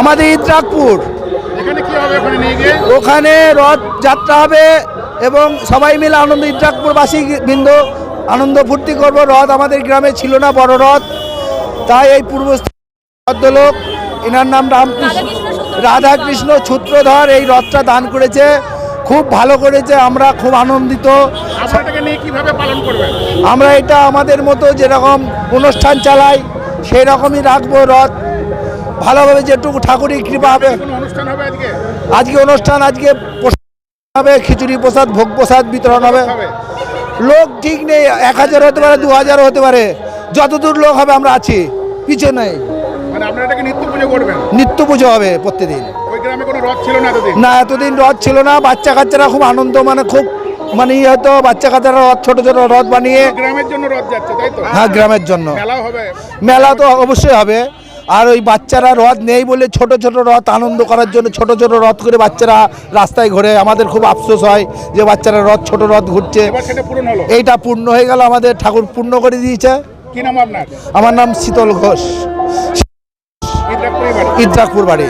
আমাদের ইদ্রাকপুর। ওখানে রথ যাত্রা হবে এবং সবাই মিলে আনন্দ ইদ্রাকপুরবাসী বৃন্দ আনন্দ ফুর্তি করব। রথ আমাদের গ্রামে ছিল না বড় রথ। তাই এই পূর্ব ভদ্রলোক এনার নাম রামকৃষ্ণ রাধাকৃষ্ণ সূত্রধর এই রথটা দান করেছে। খুব ভালো করেছে আমরা খুব আনন্দিত। আমরা এটা আমাদের মতো যেরকম অনুষ্ঠান চালাই সেই রকমই রাখব রথ। ভালোভাবে যেটুকু ঠাকুরের কৃপা হবে অনুষ্ঠান আজকে? অনুষ্ঠান আজকে প্রসাদ হবে খিচুড়ি প্রসাদ ভোগ প্রসাদ বিতরণ হবে। লোক ঠিক নেই এক হাজার হতে পারে দু হাজার হতে পারে যতদূর লোক হবে আমরা আছি পিছনে মানে নিত্য পুজো হবে প্রত্যেকদিন। না এতদিন? রথ ছিল না বাচ্চা কাচ্চারা খুব আনন্দ মানে খুব মানে ইয়ে হতো বাচ্চা কাচ্চারা রথ ছোট ছোট রথ বানিয়ে। গ্রামের জন্য রথ যাচ্ছে তাই তো? হ্যাঁ গ্রামের জন্য। মেলা তো অবশ্যই হবে। আর ওই বাচ্চারা রথ নেই বলে ছোট ছোট রথ আনন্দ করার জন্য ছোট ছোট রথ করে বাচ্চারা রাস্তায় ঘোরে। আমাদের খুব আফসোস হয় যে বাচ্চারা রথ ছোট রথ ঘুরছে। এইটা পূর্ণ হয়ে গেল আমাদের ঠাকুর পূর্ণ করে দিয়েছে। কি নাম আপনার? আমার নাম শীতল ঘোষ। ইদ্রাকপুর বাড়ি।